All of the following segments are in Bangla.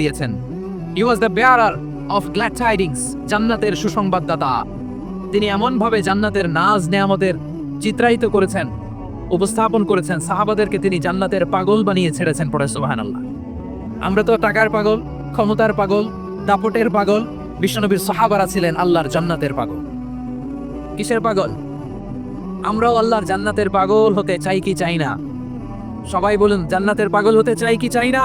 দিয়েছেন। He was the bearer of glad tidings জান্নাতের সুসংবাদদাতা। তিনি এমনভাবে জান্নাতের নাজ নেয়ামতের চিত্রায়িত করেছেন, উপস্থাপন করেছেন, সাহাবাদেরকে তিনি জান্নাতের পাগল বানিয়ে ছেড়েছেন পরে, সুবহানাল্লাহ। আমরা তো টাকার পাগল, ক্ষমতার পাগল, দাপটের পাগল, বিশ্বনবীর সাহাবারা ছিলেন আল্লাহর জান্নাতের পাগল। কিসের পাগল? আমরাও আল্লাহর জান্নাতের পাগল হতে চাই কি চাই না? সবাই বলুন, জান্নাতের পাগল হতে চাই কি চাই না?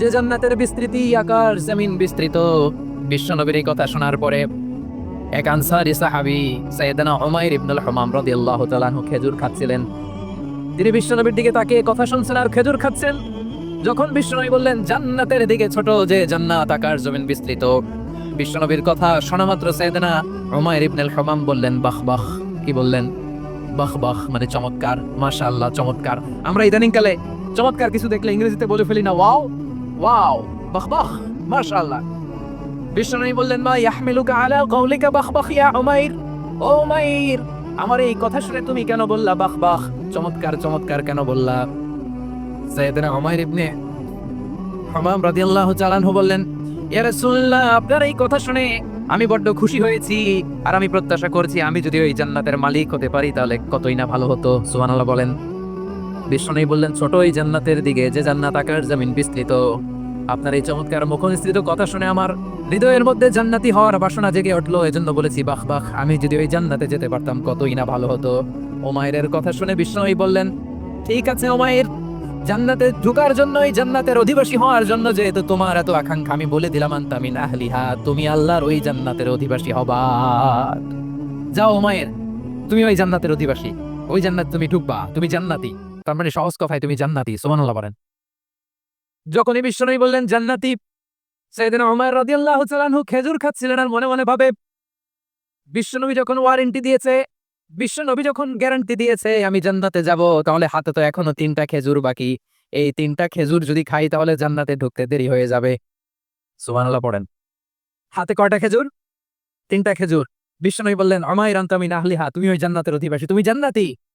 যে জান্নাতের বিস্তৃতি আকাশ জমিন বিস্তৃত। বিশ্বনবীর এই কথা শোনার পরে এক আনসারি সাহাবি সাইয়েদানা উমাইর ইবনুল হুমাম রাদিয়াল্লাহু তাআলা খেজুর খাচ্ছিলেন। তিনি বিশ্বনবীর দিকে তাকিয়ে কথা শুনছেন আর খেজুর খাচ্ছেন। যখন বিশ্বনবী বললেন, জান্নাতের দিকে ছোট যে জান্নাত আকার জমিন বিস্তৃত। বিশ্বনবীর কথা শোনা মাত্র সাইয়েদানা উমাইর ইবনুল হুমাম বললেন, বাহ বাহ। কি বললেন? বাহ বাহ মানে চমৎকার, মাশাআল্লাহ, চমৎকার। আমরা ইদানিং কালে চমৎকার কিছু দেখলে ইংরেজিতে বলে ফেলি না, ওয়াও। ওয়াও বাহ বাহ মাশাআল্লাহ বিশ্বনবী বললেন মা ইয়াহমিলুকা আলা কওলিকা বাহ বাহ ইয়া উমাইর ও উমাইর আমার এই কথা শুনে তুমি কেন বললা বাহ বাহ চমৎকার চমৎকার কেন বললা? সাইয়েদনা উমাইর ইবনে হামাম রাদিয়াল্লাহু তাআলা আনহু বললেন, ইয়া রাসূলুল্লাহ, আপনার এই কথা শুনে আমি বড্ড খুশি হয়েছি। আর আমি প্রত্যাশা করছি আমি যদি ওই জান্নাতের মালিক হতে পারি, তাহলে কতই না ভালো হতো? সুবহানাল্লাহ বলেন। বিষ্ণু বললেন ছোট ওই জান্নাতের দিকে, যে জান্নাত আকার জমিন বিস্তৃত। আপনার এই চমৎকার মুখনিসৃত কথা শুনে আমার হৃদয়ের মধ্যে জান্নাতি হওয়ার বাসনা জেগে উঠল। এজন্য বলেছি, বাহ বাহ, আমি যদি ওই জান্নাতে যেতে পারতাম, কতই না ভালো হতো। ওমায়ের কথা শুনে বিষ্ণুই বললেন, ঠিক আছে ওমায়ের, জান্নাতে ঢুকার জন্য এই জান্নাতের অধিবাসী হওয়ার জন্য যেহেতু তোমার এত আকাঙ্ক্ষা, আমি বলে দিলাম, আন্তামিন আহলিহা, তুমি আল্লাহর ওই জান্নাতের অধিবাসী হবা। যাও ওমায়ের, তুমি ওই জান্নাতের অধিবাসী, ওই জান্নাত তুমি ঢুকবা, তুমি জান্নাতি। তার মানে সহজ কথায় তুমি জান্নাতি, সুবহানাল্লাহ বলেন। যখনই বিশ্বনবী বললেন, জান্নাতি? সাইয়েদনা উমার রাদিয়াল্লাহু তাআলা আনহু খেজুর খাচ্ছিলেন আর মনে মনে ভাবে, বিশ্বনবী যখন ওয়ারেন্টি দিয়েছে, বিশ্বনবী যখন গ্যারান্টি দিয়েছে, আমি জান্নাতে যাব, তাহলে হাতে তো এখনও তিনটা খেজুর বাকি। এই তিনটা খেজুর যদি খাই, তাহলে জান্নাতে ঢুকতে দেরি হয়ে যাবে। সুবহানাল্লাহ পড়েন। হাতে কয়টা খেজুর? তিনটা খেজুর। বিশ্ব বিশ্বনবী বললেন অমায় রান্তামি নাহলিহা তুমি ওই জান্নাতের অধিবাসী, তুমি জান্নাতি?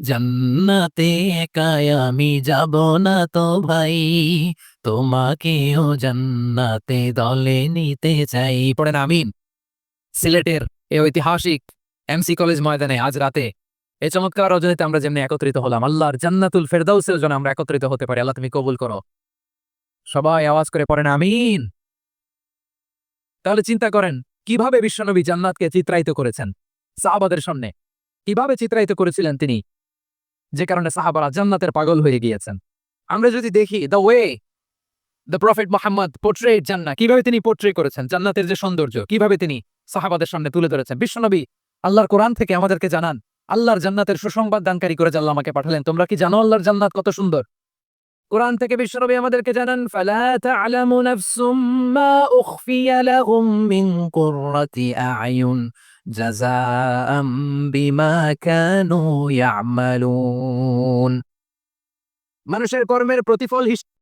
জান্নাতে একা আমি যাব না তো ভাই। তোমাকেও জান্নাতে দলে নিতে চাই। পড়েন আমিন। সিলেটের এই ঐতিহাসিক এমসি কলেজ ময়দানে আজ রাতে এই চমৎকার রজনীতে আমরা যেমনি একত্রিত হলাম, আল্লাহর জান্নাতুল ফেরদাউসের জন্য আমরা একত্রিত হতে পারি। আল্লাহ তুমি কবুল করো। সবাই আওয়াজ করে পড়েন আমিন। তাহলে চিন্তা করেন, কীভাবে বিশ্বনবী জান্নাতকে চিত্রায়িত করেছেন? সাহাবাদের সামনে কীভাবে চিত্রায়িত করেছিলেন তিনি? যে কারণে সাহাবারা জান্নাতের পাগল হয়ে গিয়েছেন। আমরা যদি দেখি the way the prophet Muhammad portrait জান্না কীভাবে তিনি পোর্ট্রে করেছেন জান্নাতের যে সৌন্দর্য, কীভাবে তিনি সাহাবাদের সামনে তুলে ধরেছেন। বিশ্বনবী আল্লাহর কোরআন থেকে আমাদেরকে জানান, আল্লাহর জান্নাতের সুসংবাদ দানকারী করে আল্লাহ আমাকে পাঠালেন। তোমরা কি জানো আল্লাহর জান্নাত কত সুন্দর? কোরআন থেকে বিশ্বনবী আমাদেরকে জানান, ফালা তা'লামু নাফসুম মা উখফিয়া লাহুম কুররাতি আ'য়ুন। জাযাআম বিমা كانوا يعملون. মানুষের কর্মের প্রতিফল